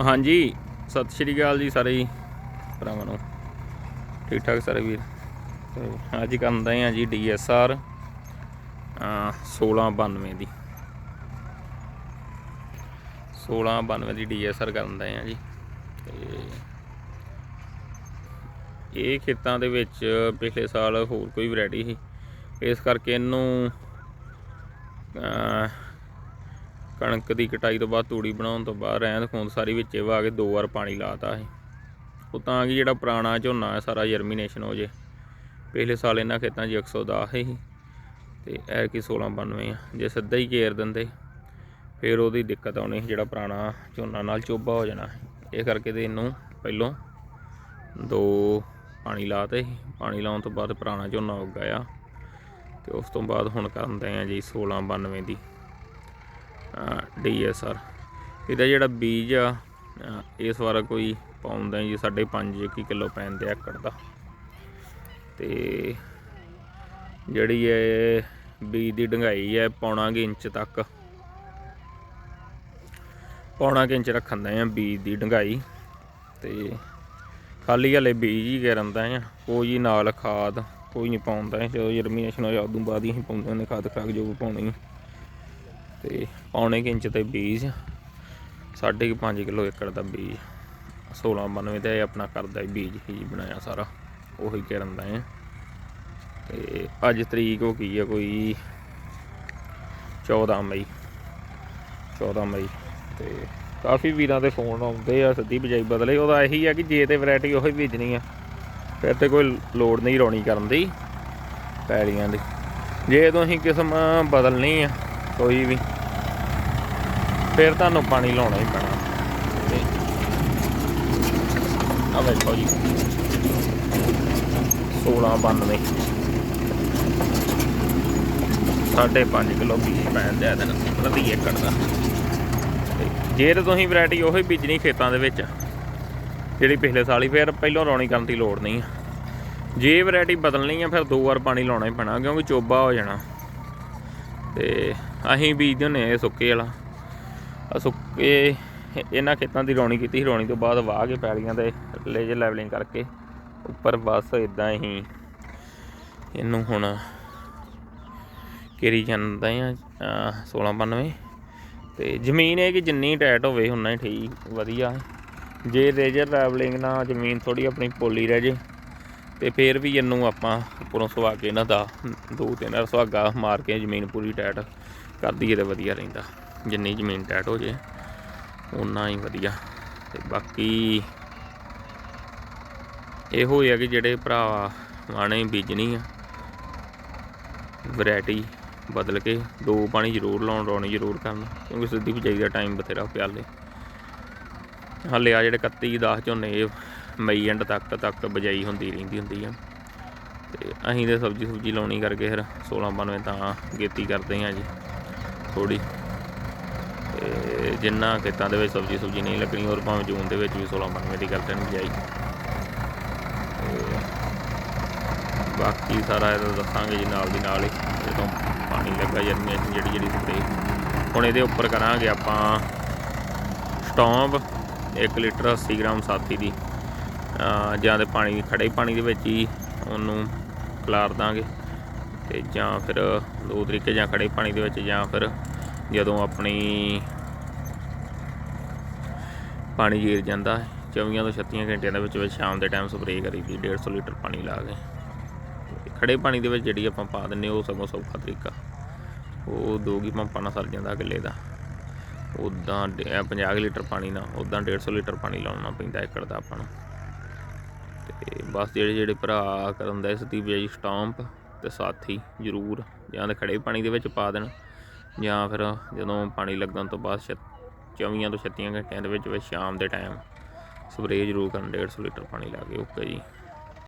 ਹਾਂਜੀ, ਸਤਿ ਸ਼੍ਰੀ ਅਕਾਲ ਜੀ ਸਾਰੇ ਹੀ, ਭਰਾਵਾਂ ਨੂੰ। ਠੀਕ ਠਾਕ ਸਾਰੇ ਵੀਰ? ਤੇ ਅੱਜ ਕਰਦੇ ਆ ਜੀ ਡੀਐਸਆਰ 1692 ਦੀ। 1692 ਦੀ ਡੀਐਸਆਰ ਕਰਦੇ ਆ ਜੀ। ਤੇ ਇਹ ਖੇਤਾਂ ਦੇ ਵਿੱਚ ਪਿਛਲੇ ਸਾਲ ਹੋਰ ਕੋਈ ਵੈਰਾਈਟੀ ਸੀ। ਇਸ ਕਰਕੇ ਇਹਨੂੰ ਕਣਕ ਦੀ ਕਟਾਈ ਤੋਂ ਬਾਅਦ ਤੂੜੀ ਬਣਾਉਣ ਤੋਂ ਬਾਅਦ ਰਹਿੰਦ ਖੂੰਦ ਸਾਰੀ ਵਿੱਚੇ ਵਾ ਕੇ ਦੋ ਵਾਰ ਪਾਣੀ ਲਾਤਾ ਸੀ। ਉਹ ਤਾਂ ਕਿ ਜਿਹੜਾ ਪੁਰਾਣਾ ਝੋਨਾ ਹੈ ਸਾਰਾ ਜਰਮੀਨੇਸ਼ਨ ਹੋ ਜੇ। ਪਿਛਲੇ ਸਾਲ ਇਹਨਾਂ ਖੇਤਾਂ 'ਚ 110 ਸੀ ਤੇ ਐਰ ਕੀ 1692 ਆ। ਜੇ ਸਿੱਧਾ ਹੀ ਘੇਰ ਦਿੰਦੇ ਫਿਰ ਉਹਦੀ ਦਿੱਕਤ ਆਉਣੀ ਸੀ, ਜਿਹੜਾ ਪੁਰਾਣਾ ਝੋਨਾ ਨਾਲ ਚੋਬਾ ਹੋ ਜਾਣਾ ਇਹ ਕਰਕੇ ਤੇ ਇਹਨੂੰ ਪਹਿਲੋਂ ਦੋ ਪਾਣੀ ਲਾਤੇ ਸੀ। ਪਾਣੀ ਲਾਉਣ ਤੋਂ ਬਾਅਦ ਪੁਰਾਣਾ ਝੋਨਾ ਉੱਗਾਇਆ ਤੇ ਉਸ ਤੋਂ ਬਾਅਦ ਹੁਣ ਕਰਦੇ ਆ ਜੀ 1692 ਦੀ। ਡੀਐਸਆਰ ਇਹਦਾ ਜਿਹੜਾ ਬੀਜ ਆ ਇਸ ਵਾਰ ਕੋਈ ਪਾਉਂਦਾ ਜੀ 5.5 ਕਿਲੋ ਪੈਂਦੇ ਏਕੜ ਦਾ। ਤੇ ਜਿਹੜੀ ਹੈ ਬੀਜ ਦੀ ਡੰਗਾਈ ਹੈ, ਪੌਣਾ ਕੁ ਇੰਚ ਤੱਕ। ਪੌਣਾ ਕੁ ਇੰਚ ਰੱਖਣ ਦਾ ਆ ਬੀਜ ਦੀ ਡੰਗਾਈ ਤੇ ਖਾਲੀ ਹਲੇ ਬੀਜ ਹੀ ਕਰੰਦਾ ਆ ਕੋਈ ਨਾਲ ਖਾਦ ਕੋਈ ਨਹੀਂ ਪਾਉਂਦਾ, ਜਦੋਂ ਜਰਮੀਨੇਸ਼ਨ ਹੋ ਜਾ ਉਦੋਂ ਬਾਅਦ ਹੀ ਪਾਉਂਦੇ ਨੇ ਖਾਦ ਖਾਕ ਜੋ ਵੀ ਪਾਉਣੀ। ਤੇ ਪੌਣੇ ਕੁ ਇੰਚ ਤੇ ਬੀਜ, ਸਾਢੇ ਕੁ ਪੰਜ ਕਿਲੋ ਏਕੜ ਦਾ ਬੀਜ 1692 ਤੇ ਇਹ ਆਪਣਾ ਕਰਦਾ ਬੀਜ ਹੀ ਬਣਾਇਆ ਸਾਰਾ, ਉਹੀ ਕਰਨ ਦਾ ਹੈ। ਤੇ ਅੱਜ ਤਰੀਕ ਹੋ ਗਈ ਹੈ ਕੋਈ 14 ਮਈ 14 ਮਈ, ਤੇ ਕਾਫੀ ਵੀਰਾਂ ਦੇ ਫੋਨ ਆਉਂਦੇ ਆ, ਸਿੱਧੀ ਬਜਾਈ ਬਦਲੇ, ਉਹਦਾ ਇਹੀ ਆ ਕਿ ਜੇ ਤੇ ਵੈਰਾਈਟੀ ਉਹੀ ਬੀਜਣੀ ਆ, ਫਿਰ ਤੇ ਕੋਈ ਲੋੜ ਨਹੀਂ ਰੌਣੀ ਕਰਨ ਦੀ ਪੈਲੀਆਂ ਦੀ। ਜੇ ਤੁਸੀਂ ਕਿਸਮ ਬਦਲਣੀ ਆ ਕੋਈ ਵੀ। ਫਿਰ ਤੁਹਾਨੂੰ ਪਾਣੀ ਲਾਉਣਾ ਹੀ ਪੈਣਾ। ਤੇ ਆ ਵੇਖੋ ਜੀ। 1692 ਸਾਢੇ 5 ਕਿਲੋ ਬੀਜ ਪੈਣ ਦਿਆ ਦਿਨ ਪ੍ਰਤੀ ਏਕੜ ਦਾ ਜੇ ਤੇ ਤੁਸੀਂ ਵੈਰਾਈਟੀ ਉਹੀ ਬੀਜਣੀ ਖੇਤਾਂ ਦੇ ਵਿੱਚ, ਜਿਹੜੀ ਪਿਛਲੇ ਸਾਲ ਹੀ ਫਿਰ ਪਹਿਲਾਂ ਰੌਣੀ ਕਰਨ ਦੀ ਲੋੜ ਨਹੀਂ ਆ। ਜੇ ਵੈਰਾਈਟੀ ਬਦਲਣੀ ਆ, ਫਿਰ ਦੋ ਵਾਰ ਪਾਣੀ ਲਾਉਣਾ ਹੀ ਪੈਣਾ, ਕਿਉਂਕਿ ਚੋਬਾ ਹੋ ਜਾਣਾ। ਤੇ ਅਸੀਂ ਬੀਜਦੇ ਹੁੰਦੇ ਆ ਸੁੱਕੇ ਵਾਲਾ। ਆ ਸੁੱਕੇ ਇਹਨਾਂ ਖੇਤਾਂ ਦੀ ਰੌਣੀ ਕੀਤੀ ਸੀ, ਰੌਣੀ ਤੋਂ ਬਾਅਦ ਵਾਹ ਕੇ ਪੈਲੀਆਂ ਦੇ ਲੇਜਰ ਲੈਵਲਿੰਗ ਕਰਕੇ। ਉੱਪਰ ਬਸ ਇਦਾਂ ਹੀ ਇਹਨੂੰ ਹੁਣ ਕੇਰੀ ਜਾਂਦਾ ਆ, ਅਹ 1692 ਤੇ ਜ਼ਮੀਨ ਇਹ ਕਿ ਜਿੰਨੀ ਟਾਈਟ ਹੋਵੇ, ਉਨਾ ਹੀ ਠੀਕ, ਵਧੀਆ। ਜੇ ਰੇਜਰ ਲੈਵਲਿੰਗ ਨਾਲ ਜ਼ਮੀਨ ਥੋੜੀ ਆਪਣੀ ਪੋਲੀ ਰਹਿ ਜੇ ਤੇ ਫੇਰ ਵੀ ਇਹਨੂੰ ਆਪਾਂ ਉੱਪਰੋਂ ਸੁਹਾ ਕੇ ਇਹਨਾਂ ਦਾ ਦੋ ਤਿੰਨ ਸੁਹਾਗਾ ਮਾਰ ਕੇ ਜ਼ਮੀਨ ਪੂਰੀ ਟਾਈਟ ਕਰ ਦਈਏ ਤੇ ਵਧੀਆ ਰਹਿੰਦਾ। ਜਿੰਨੀ ਜ਼ਮੀਨ ਟਾਈਟ ਹੋ ਜੇ ਉਨਾ ਹੀ ਵਧੀਆ। ਤੇ ਬਾਕੀ ਇਹੋ ਹੀ ਆ ਕਿ ਜਿਹੜੇ ਭਰਾ ਵਾਣੇ ਬੀਜਣੀ ਆ ਵੈਰਾਈਟੀ ਬਦਲ ਕੇ ਦੋ ਪਾਣੀ ਜ਼ਰੂਰ ਲਾਉਣ, ਰੌਣੀ ਜ਼ਰੂਰ ਕਰਨ, ਕਿਉਂਕਿ ਸਿੱਧੀ ਬਿਜਾਈ ਦਾ ਟਾਈਮ ਬਥੇਰਾ ਪਿਆਲੇ ਹਾਲੇ ਆ ਜਿਹੜੇ 31 10 ਝੋਨੇ, ਇਹ ਮਈ ਐਂਡ ਤੱਕ ਤੱਕ ਬਜਾਈ ਹੁੰਦੀ ਰਹਿੰਦੀ ਹੁੰਦੀ ਆ। ਤੇ ਅਸੀਂ ਤੇ ਸਬਜ਼ੀ ਸੁਬਜੀ ਲਾਉਣੀ ਕਰਕੇ ਫਿਰ 1692 ਤਾਂ ਗੇਤੀ ਕਰਦੇ ਆ ਜੀ ਥੋੜੀ ਤੇ ਜਿੰਨਾ ਖੇਤਾਂ ਦੇ ਵਿੱਚ ਸਬਜ਼ੀ ਸੁਬਜੀ ਨਹੀਂ ਲੱਗਣੀ ਔਰ ਭਾਵੇਂ ਜੂਨ ਦੇ ਵਿੱਚ ਵੀ 1692 ਦੀ ਕਰਦੇ ਨੇ ਬਜਾਈ। ਬਾਕੀ ਸਾਰਾ ਇਹਦਾ ਦੱਸਾਂਗੇ ਜੀ ਨਾਲ ਦੀ ਨਾਲ ਹੀ, ਜਦੋਂ ਪਾਣੀ ਲੱਗਾ ਜਰਮੀਨੇਸ਼ਨ ਜਿਹੜੀ ਜਿਹੜੀ ਸਪਰੇ। ਹੁਣ ਇਹਦੇ ਉੱਪਰ ਕਰਾਂਗੇ ਆਪਾਂ ਸਟੋਂਬ 1 ਲੀਟਰ 80 ਗ੍ਰਾਮ ਸਾਥੀ ਦੀ। ਜਾਂ ਤੇ ਪਾਣੀ ਖੜੇ ਪਾਣੀ ਦੇ ਵਿੱਚ ਹੀ ਉਹਨੂੰ ਖਲਾਰ ਦਾਂਗੇ ਤੇ ਜਾਂ ਫਿਰ ਦੋ ਤਰੀਕੇ ਜਾਂ ਖੜੇ ਪਾਣੀ ਦੇ ਵਿੱਚ ਜਾਂ ਫਿਰ ਜਦੋਂ ਆਪਣੀ ਪਾਣੀ ਜੀਰ ਜਾਂਦਾ ਹੈ 24 ਤੋਂ 36 ਘੰਟਿਆਂ ਦੇ ਵਿੱਚ ਵਿੱਚ ਸ਼ਾਮ ਦੇ ਟਾਈਮ ਸਪਰੇਅ ਕਰੀਦੀ 150 ਲੀਟਰ ਪਾਣੀ ਲਾ ਕੇ। ਤੇ ਖੜੇ ਪਾਣੀ ਦੇ ਵਿੱਚ ਜਿਹੜੀ ਆਪਾਂ ਪਾ ਦਿੰਨੇ ਉਹ ਸਗੋਂ ਸੌਖਾ ਤਰੀਕਾ। ਉਹ ਦੋ ਕੀ ਪੰਪਾਂ ਨਾਲ ਸਰ ਜਾਂਦਾ ਕਿੱਲੇ ਦਾ। ਉਦਾਂ 50 ਲੀਟਰ ਪਾਣੀ ਨਾਲ ਉਦਾਂ 150 ਲੀਟਰ ਪਾਣੀ ਲਾਉਣਾ ਪੈਂਦਾ ਏਕੜ ਦਾ ਆਪਾਂ ਨੂੰ। ਤੇ ਬਸ ਜਿਹੜੇ ਜਿਹੜੇ ਭਰਾ ਕਰਨ ਦਾ ਇਸ ਦੀ ਬਜਾਈ ਸਟਾਂਪ ਤੇ ਸਾਥੀ ਜ਼ਰੂਰ, ਜਾਂ ਤਾਂ ਖੜੇ ਪਾਣੀ ਦੇ ਵਿੱਚ ਪਾ ਦੇਣ, ਜਾਂ ਫਿਰ ਜਦੋਂ ਪਾਣੀ ਲੱਗਣ ਤੋਂ ਬਾਅਦ ਛ- 24 ਤੋਂ 36 ਘੰਟਿਆਂ ਦੇ ਵਿੱਚ ਵਿੱਚ ਸ਼ਾਮ ਦੇ ਟਾਈਮ ਸਪਰੇਅ ਜ਼ਰੂਰ ਕਰਨ 150 ਲੀਟਰ ਪਾਣੀ ਲਾ ਕੇ ਓਕੇ ਜੀ।